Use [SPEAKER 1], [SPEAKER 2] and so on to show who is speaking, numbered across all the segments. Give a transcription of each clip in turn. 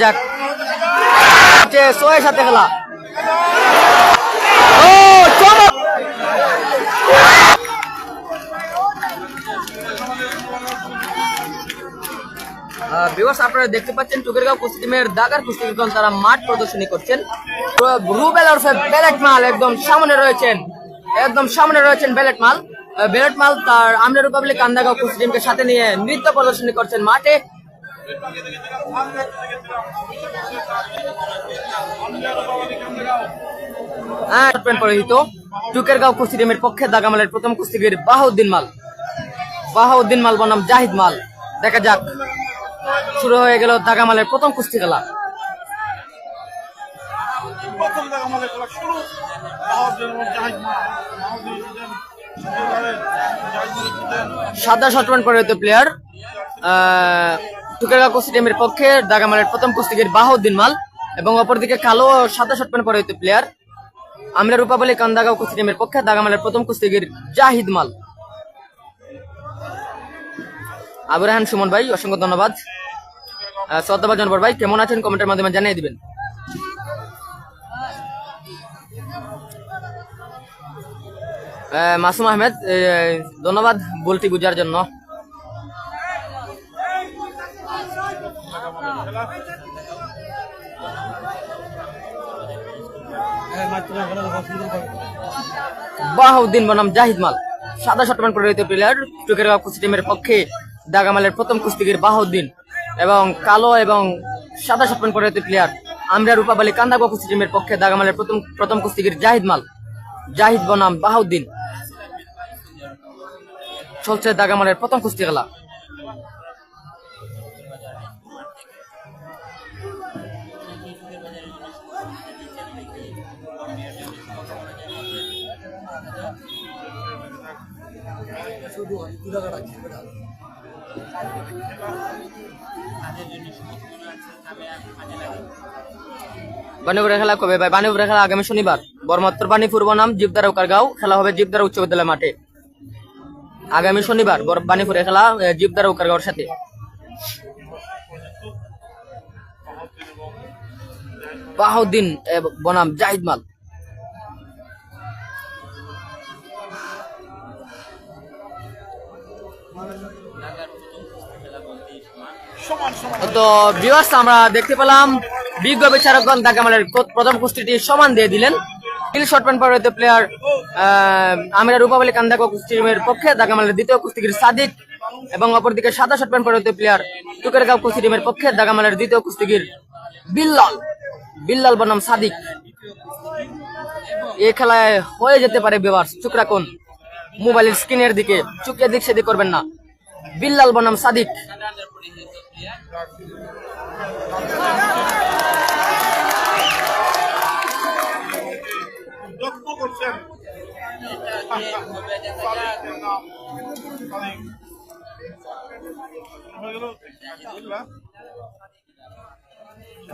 [SPEAKER 1] যাক। সাথে খেলা। ও, চমক! আপনারা দেখতে পাচ্ছেন টুকেরগাঁও কুস্তি টিমের দাগার কুস্তিগণ তারা মাঠ প্রদর্শনী করছেন। রুবেল ওরফে বেলেট মাল একদম সামনে রয়েছেন। একদম সামনে রয়েছেন বেলেট মাল। বেলেট মাল তার আমরা রিপাবলিক কান্দাগাঁও কুস্তি টিমকে সাথে নিয়ে নৃত্য প্রদর্শনী করছেন মাঠে। পরিহিত টুকেরগাঁও কুস্তি টিমের পক্ষে দাগামালের প্রথম কুস্তিগির বাহাউদ্দিন মাল। বাহাউদ্দিন মাল বনাম জাহিদ মাল। দেখা যাক শুরু হয়ে গেল দাগামালের প্রথম কুস্তি খেলা।
[SPEAKER 2] প্রথম শুরু। জাহিদ
[SPEAKER 1] সাদা শর্ট প্যান্ট পরিহিত প্লেয়ার টুকেরগাঁও কুস্তি পক্ষে দাগামালের প্রথম কুস্তিগির বাহাউদ্দিন মাল এবং অপরদিকে কালো সাদা শর্ট প্যান্ট পরিহিত প্লেয়ার আমরা রূপাবলী কান্দাগাঁও কুস্তি পক্ষে দাগামালের প্রথম কুস্তিগির জাহিদ মাল। আবু রাহান সুমন ভাই, অসংখ্য ধন্যবাদ। শ্রদ্ধাবাদ জনবর ভাই, কেমন আছেন? কমেন্টের মাধ্যমে জানিয়ে দিবেন। মাসুম আহমেদ ধন্যবাদ বলটি বুঝার জন্য। বাহাউদ্দিন বনাম জাহিদ মাল। সাদা শটমান পরিহিত প্লেয়ার। টুকেরগাঁও কুস্তি টিমের পক্ষে দাগামালের প্রথম কুস্তিগির বাহাউদ্দিন এবং কালো এবং সাদা শটমান পরিহিত প্লেয়ার। আমরা রূপাবালী কান্দাগাঁও কুস্তি টিমের পক্ষে দাগামালের প্রথম প্রথম কুস্তিগির জাহিদ মাল। জাহিদ বনাম বাহাউদ্দিন চলছে দাগামালের প্রথম কুস্তি খেলা। বানিপুরের খেলা কবে? ভাই বানিপুরের খেলা আগামী শনিবার। বর্মাত্তর বানিপুর বনাম জীবদারা উকারগাঁও খেলা হবে জীবদারা উচ্চ বিদ্যালয় মাঠে। আগামী শনিবার বর- বানিপুরের খেলা জীবদারা উকারগাঁওর সাথে। বাহাউদ্দিন এ, বনাম জাহিদ মাল। তো ভিউয়ার্স আমরা দেখতে পেলাম বিজ্ঞ বিচারকগণ দাগামালের প্র- প্রথম কুস্তিটি সমান দিয়ে দিলেন। কিল শটম্যান পরিহিত প্লেয়ার আমিরা রূপাবলী কান্দাকো কুস্তি টিমের পক্ষে দাগামালের দ্বিতীয় কুস্তিগির সাদিক এবং অপরদিকে সাদা শটম্যান পরিহিত প্লেয়ার টুকেরগাঁও কুস্তি টিমের পক্ষে দাগামালের দ্বিতীয় কুস্তিগির বিল্লাল বিল্লাল বনাম সাদিক। এই খেলায় হয়ে যেতে পারে ভিউয়ার্স চুক রাখুন। মোবাইলের স্ক্রিনের দিকে, চুক দিক সেদিক করবেন না। বিল্লাল বনাম সাদিক।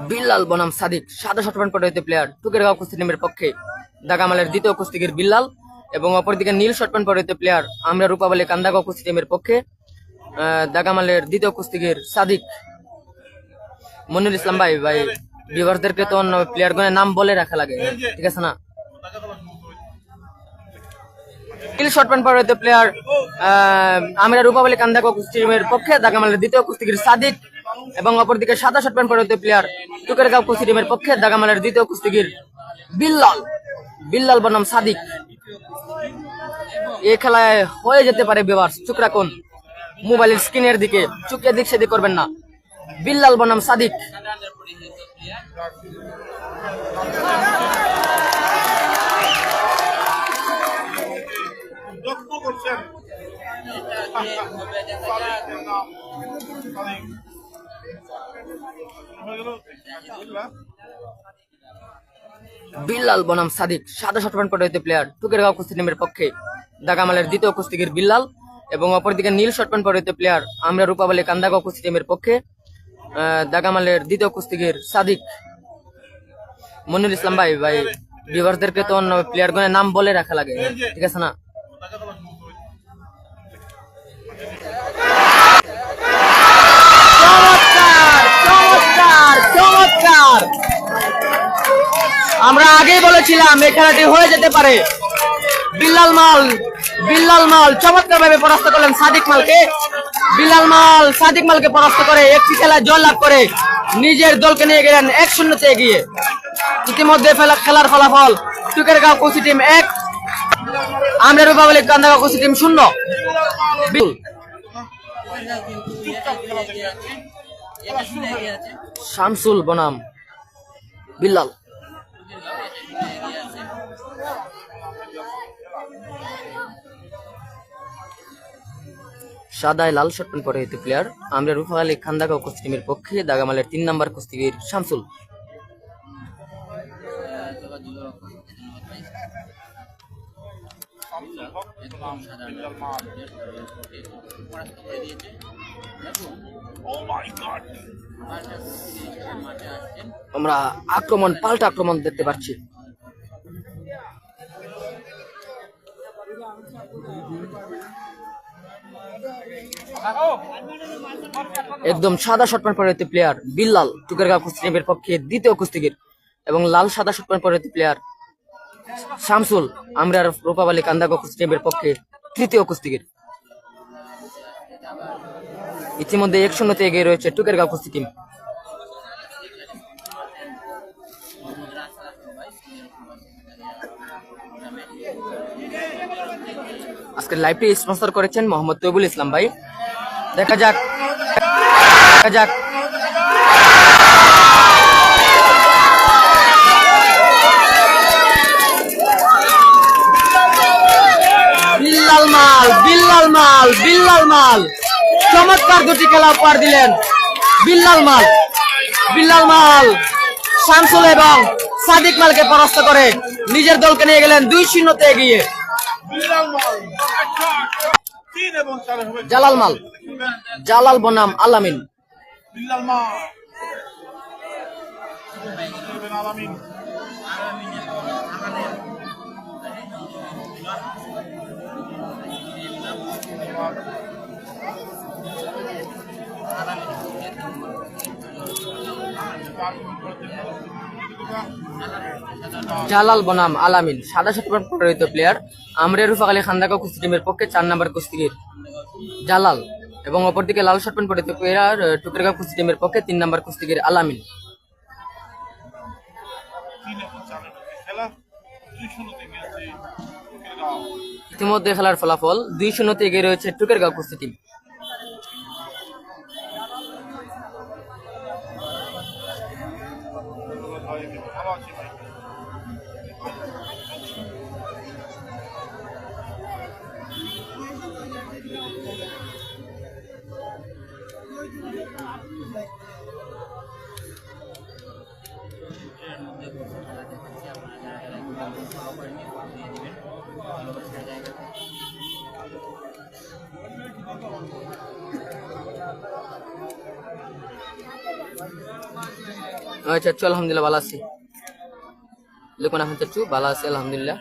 [SPEAKER 1] বিল্লাল বনাম সাদিক, সাদা শটম্যান পরিহিত প্লেয়ার টুকেরগাঁও কুস্তি টিমের পক্ষে। দাগামালের দ্বিতীয় কুস্তিগির বিল্লাল এবং অপরদিকে নীল শটম্যান পরিহিত প্লেয়ার আমরা রূপাবলী কান্দাগাঁও কুস্তি টিমের পক্ষে। দাগামালের দ্বিতীয় কুস্তিগির সাদিক মনির ইসলাম ভাই ভাই ভিউয়ার্সদেরকে তো প্লেয়ার গণের নাম বলে রাখা লাগে, ঠিক আছে না? প্লেয়ার পক্ষে দ্বিতীয় এবং অপরদিকে সাদা প্লেয়ার দ্বিতীয় বিল্লাল বিল্লাল বনাম সাদিক। খেলায় হয়ে যেতে পারে ভিউয়ার্স চুক রাখুন। মোবাইলের স্ক্রিনের দিকে চুক দিক সেদিক করবেন না। বিল্লাল বনাম সাদিক। বিল্লাল বনাম সাদিক সাদা শটম্যান পরিহিত প্লেয়ার টুকেরগাঁও কুস্তি টিমের পক্ষে। দাগামালের দ্বিতীয় কুস্তিগির বিল্লাল এবং অপরদিকে নীল শটম্যান পরিহিত প্লেয়ার আমরা রূপাবলী কান্দাগাঁও কুস্তি টিমের পক্ষে। দাগামালের দ্বিতীয় কুস্তিগির সাদিক মনির ইসলাম ভাই ভাই ভিউয়ার্সদেরকে তো প্লেয়ার গণের নাম বলে রাখা লাগে। ঠিক আছে না? আমরা আগেই বলেছিলাম, এই খেলাটি হয়ে যেতে পারে। বিল্লাল মাল বিল্লাল মাল চমৎকার ভাবে পরাস্ত করলেন সাদিক মালকে। বিল্লাল মাল, সাদিক মালকে পরাস্ত করে, একটি খেলায় জয় লাভ করে নিজের দলকে নিয়ে গেলেন এক শূন্যতে এগিয়ে। ইতিমধ্যে ফেলা খেলার ফলাফল টুকের গাঁও কোচি টিম এক আমরা রিপাবলিক কান্দাগাঁও কোচি টিম শূন্য। বিল শামসুল বনাম, বিল্লাল। সাদায় লাল শট প্যান্ট পরে হইতে প্লেয়ার আমরা রুফা আলী খান্দাগাঁও কুস্তি টিমের পক্ষে দাগামালের তিন নম্বর কুস্তিগির শামসুল। আমরা আক্রমণ, পাল্টা আক্রমণ দেখতে পাচ্ছি। একদম সাদা শট প্যান্ট পরে প্লেয়ার বিল্লাল টুকারগাঁও কুস্তি টিমের পক্ষে দ্বিতীয় কুস্তিগির এবং লাল সাদা শট প্যান্ট পরে প্লেয়ার শামসুল আমরা রূপাবালী কান্দাগাঁও কুস্তি টিমের পক্ষে তৃতীয় কুস্তিগির। ইতিমধ্যে এক শূন্যতে এগিয়ে রয়েছে টুকেরগাঁও কুস্তি টিম আজকের লাইভটি স্পন্সর করেছেন মোহাম্মদ তৈবুল ইসলাম ভাই। দেখা যাক। দেখা যাক। বিল্লাল মাল বিল্লাল মাল বিল্লাল মাল। চমৎকার দুটি খেলা উপহার দিলেন বিল্লাল মাল। বিল্লাল মাল। শামসুল এবং সাদিক মালকে পরাস্ত করে নিজের দলকে নিয়ে গেলেন দুই শূন্যতে এগিয়ে। জালাল মাল। জালাল বনাম আলামিন।
[SPEAKER 2] আলামিন।
[SPEAKER 1] জালাল বনাম আলামিন, সাদা শতমান পরিচিত প্লেয়ার আমরে রুফা আলী খান্দাকা কুস্তি টিমের পক্ষে চার নম্বর কুস্তিগির। জালাল এবং অপরদিকে লাল শটম্যান পরিচিত প্লেয়ার টুকরগাঁও কুস্তি টিমের পক্ষে তিন নম্বর কুস্তিগির আলামিন। ইতিমধ্যে খেলার ফলাফল দুই শূন্যতে এগিয়ে রয়েছে টুকের টুকেরগাঁও কুস্তি টিম
[SPEAKER 2] ভালো আছি
[SPEAKER 1] আচ্ছা আলহামদুলিল্লাহ, ভালো আছি। লিখুন এখন চাচু ভালো আছি, আলহামদুলিল্লাহ।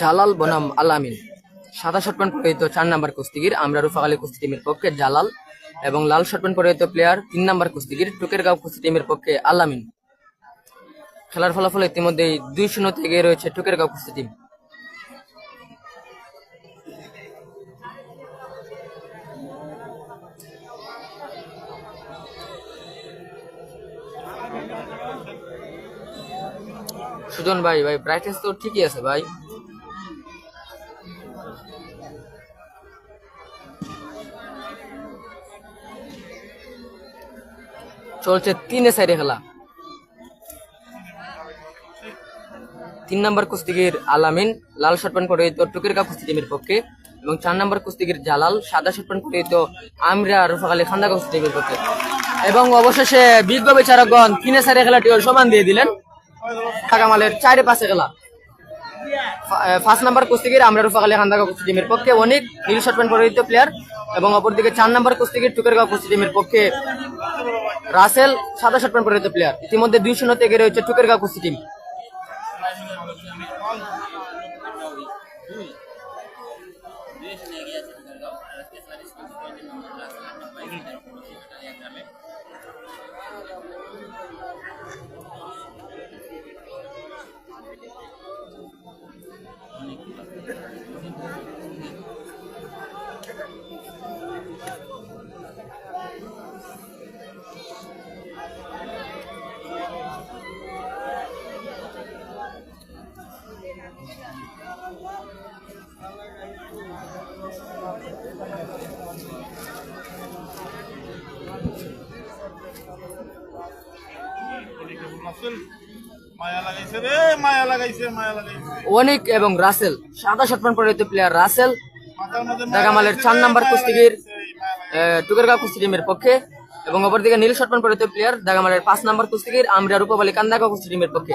[SPEAKER 1] জালাল বনাম আলামিন সাদা শট প্যান্ট পরিহিত চার নাম্বার কুস্তিগির, আমরা রুফা আলী কুস্তি টিমের পক্ষে জালাল এবং লাল শট প্যান্ট পরিহিত প্লেয়ার তিন নাম্বার কুস্তিগির, টুকেরগাঁও কুস্তি টিমের পক্ষে আলামিন খেলার ফলাফল ইতিমধ্যেই দুই শূন্য থেকে রয়েছে টুকেরগাঁও কুস্তি টিম সুজন ভাই ভাই ব্রাইটনেস তো ঠিকই আছে ভাই। চলছে তিনে সাইডে খেলা। তিন নম্বর কুস্তিগির আলামিন, লাল শট প্যান্ট পরিহিত টুকির কাপ কুস্তি টিমের পক্ষে এবং চার নম্বর কুস্তিগির জালাল, সাদা শট প্যান্ট পরিহিত আমিরা রুফাক আলী খান্দা কুস্তি টিমের পক্ষে। এবং অবশেষে বিজ্ঞ বিচারকগণ তিনে সাইডে খেলাটি সমান দিয়ে দিলেন। কামালের চারে পাশে খেলা ফার্স্ট নাম্বার কুস্তিগির আমরা রুফা আলী খান্দাগা কুস্তি টিমের পক্ষে অনেক, নীল শট প্যান্ট পরিহিত প্লেয়ার এবং অপরদিকে চার নাম্বার কুস্তিগির টুকেরগাঁও কুস্তি টিমের পক্ষে রাসেল সাদা শর্ট প্যান্ট পরিহিত প্লেয়ার ইতিমধ্যে দুই শূন্যতে এগিয়ে রয়েছে টুকেরগাঁও কুস্তি টিম। অনিক এবং রাসেল সাদা শট প্যান্ট পরিহিত প্লেয়ার রাসেল দাগামালের চার নাম্বার কুস্তিগির টুকেরগাঁও কুস্তি টিমের পক্ষে এবং অপরদিকে নীল শটমান পরিহিত প্লেয়ার দাগামালের পাঁচ নাম্বার কুস্তিগির আমরা রূপাবলী কান্দাগাঁও কুস্তি টিমের পক্ষে।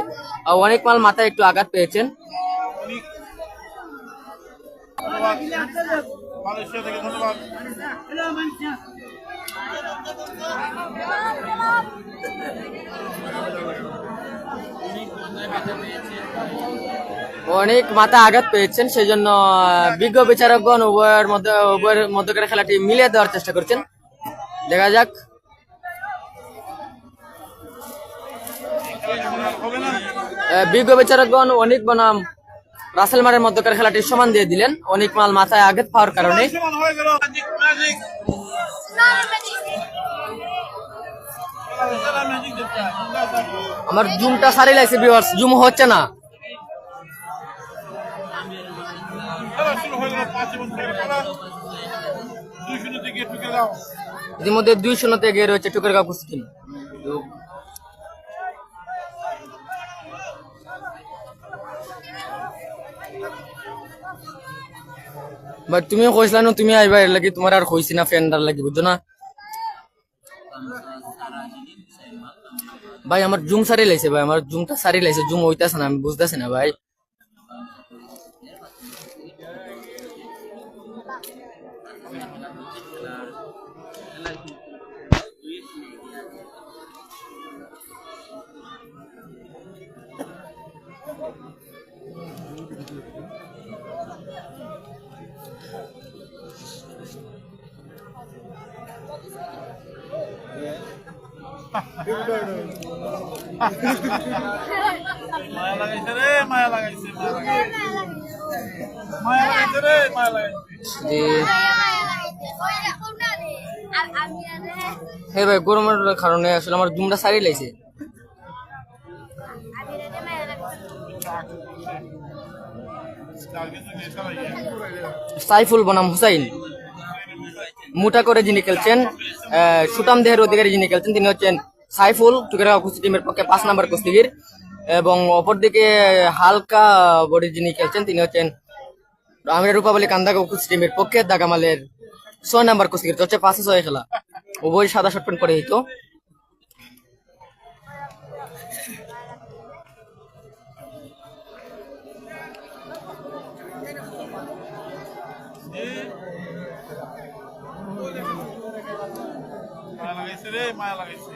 [SPEAKER 1] অনেক মাল মাথায় একটু আঘাত পেয়েছেন।
[SPEAKER 2] মালয়েশিয়া থেকে ধন্যবাদ।
[SPEAKER 1] অনেক মাথা আঘাত পেয়েছেন সেই জন্য বিজ্ঞ বিচারকগণ উভয়ের মধ্যে, উভয়ের মধ্যকার খেলাটি মিলিয়ে দেওয়ার চেষ্টা করছেন। দেখা যাক। বিজ্ঞ বিচারকগণ অনেক বনাম রাসেল মারের মধ্যকার খেলাটি সমান দিয়ে দিলেন। অনেক মাল মাথায় আঘাত পাওয়ার কারণে। আমার জুমটা সারি লাগছে ভিউয়ার্স জুম হচ্ছে না। ইতিমধ্যে দুই শূন্যতে এগিয়ে রয়েছে টুকের টিম ভাই তুমিও কইছিলা না তুমি আইবা এর লাগি তোমার আর কইছি না ফ্রেন্ডার লাগি বুঝছ না? ভাই আমার জুম সারি লাইছে ভাই আমার জুমটা সারি লাইছে জুম হইতাছে না আমি বুঝতেছি না ভাই।
[SPEAKER 2] মায়া লাগাইছে রে মায়া লাগাইছে মায়া লাগাইছে। রে মায়া লাগাইছে।
[SPEAKER 1] হে ভাই গরমের কারণে আসলে আমার জুমটা সারি লাইছে। সাইফুল বনাম হুসাইন। মোটা করে যিনি খেলছেন সুতাম দেহের অধিকারী যিনি খেলছেন, তিনি হচ্ছেন সাইফুল টুকেরা কুস্তি টিমের পক্ষে পাঁচ নাম্বার কুস্তিগির। এবং অপরদিকে হালকা বডি যিনি খেলছেন, তিনি হচ্ছেন আমির রূপাবলী কান্দাগা কুস্তি টিমের পক্ষে, দাগামালের ছয় নাম্বার কুস্তিগির। হচ্ছে পাঁচে ছয় খেলা। উভয় সাদা শট প্যান্ট
[SPEAKER 2] লাগাইছে রে মায়া লাগাইছে।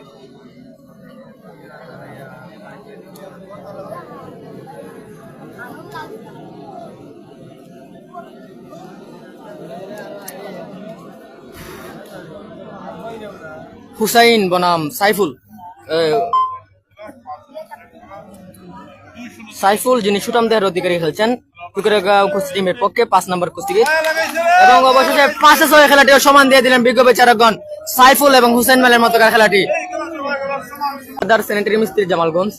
[SPEAKER 1] হুসাইন বনাম সাইফুল। সাইফুল যিনি সুটাম দেহের অধিকারী খেলছেন টুকেরাগাঁও কুস্তি টিমের পক্ষে পাঁচ নম্বর কুস্তিগির। এবং অবশেষে পাঁচে ছয় খেলাটিও সমান দিয়ে দিলেন বিজ্ঞ বিচারকগণ। সাইফুল এবং হুসেন মালের মতকার খেলাটি। স্যানিটারি মিস্ত্রি জামালগঞ্জ।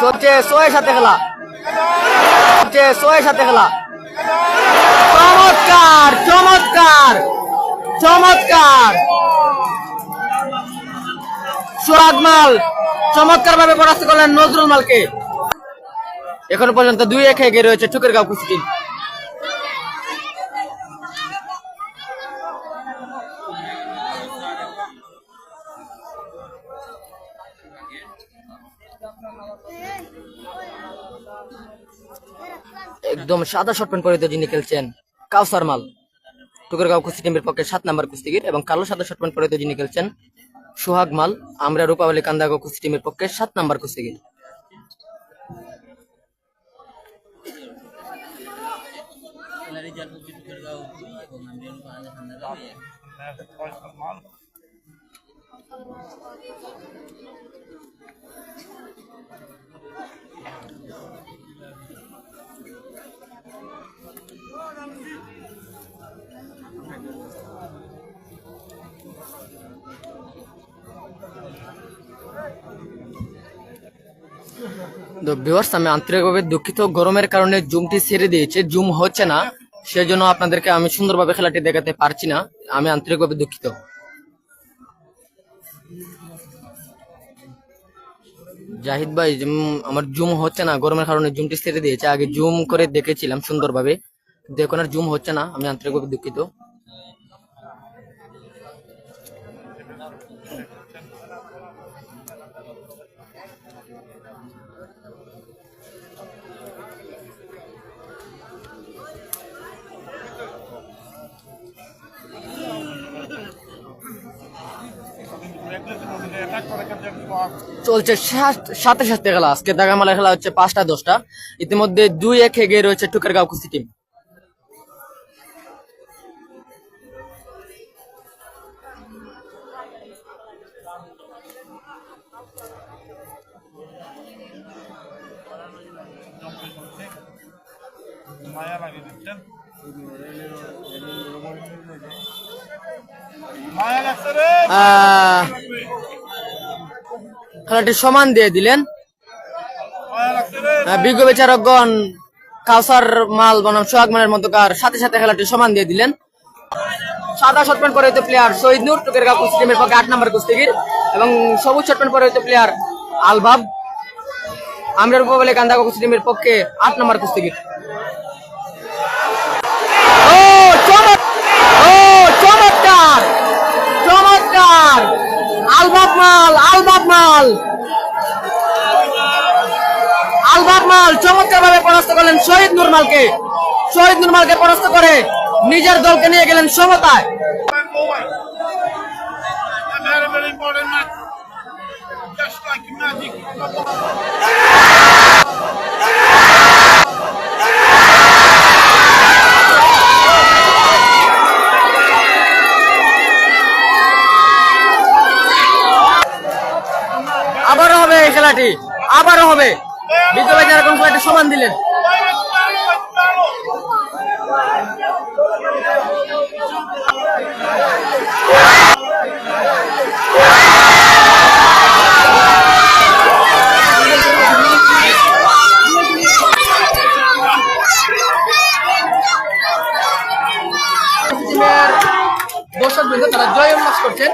[SPEAKER 1] চলছে ছয় সাথে খেলা। চলছে ছয় সাথে খেলা। চমৎকার চমৎকার চমৎকার। সোহাগ মাল চমৎকার ভাবে পরাস্ত করলেন নজরুল মালকে। এখন পর্যন্ত দুই এক এগিয়ে রয়েছে ঠুকেরগাঁও কুস্তি টিম। একদম সাদা শর্ট প্যান্ট পরিহিত যিনি খেলছেন, কাউসার মাল। টুকুরগাঁও কুস্তি টিমের পক্ষে সাত নাম্বার কুস্তিগির এবং কালো সাদা শর্ট প্যান্ট পরিহিত যিনি খেলছেন সোহাগ মাল আমরা রূপাবলী কান্দাগো কুস্তি টিমের পক্ষে সাত নাম্বার কুস্তিগির
[SPEAKER 2] পয়সা মাল
[SPEAKER 1] তো ভিউয়ার্স আমি আন্তরিকভাবে দুঃখিত। গরমের কারণে জুমটি ছেড়ে দিয়েছে, জুম হচ্ছে না। সেজন্য আপনাদেরকে আমি সুন্দরভাবে খেলাটি দেখাতে পারছি না। আমি আন্তরিকভাবে দুঃখিত। জাহিদ ভাই আমার জুম হচ্ছে না। গরমের কারণে জুমটি ছেড়ে দিয়েছে। আগে জুম করে দেখেছিলাম সুন্দরভাবে। এখন আর জুম হচ্ছে না। আমি আন্তরিকভাবে দুঃখিত। চলছে সাথে সাথে খেলা। আজকে দাগামালা খেলা হচ্ছে পাঁচটা দশটা। ইতিমধ্যে দুই এক এগিয়ে রয়েছে টুকারগাঁও কুস্তি টিম।
[SPEAKER 2] মায়া রে
[SPEAKER 1] আহ, খেলাটি সমান দিয়ে দিলেন। বিজ্ঞ বিচারকগণ কাউসার মাল বনাম সোহাগ মানের মতকার সাথে সাথে খেলাটি সমান দিয়ে দিলেন। সাদা শট প্যান্ট পরে হইতে প্লেয়ার শহীদ নূর টুকেরগাঁও কুস্তি টিমের পক্ষে আট নম্বর কুস্তিগির এবং সবুজ শট প্যান্ট পরে হইতে প্লেয়ার আলবাব। আমরা উপবলে কান্দাগো কুস্তি টিমের পক্ষে আট নম্বর কুস্তিগির মাল মাল! মাল চমৎকার ভাবে পরাস্ত করলেন শহীদ নুরমালকে শহীদ নুরমালকে পরাস্ত করে নিজের দলকে নিয়ে গেলেন সমতায়। আবারও হবে এই খেলাটি। আবারও হবে। বিদ্যালয় যারা কোন খেলাটি সমান দিলেন। দর্শক তারা জয় উল্লাস করছেন।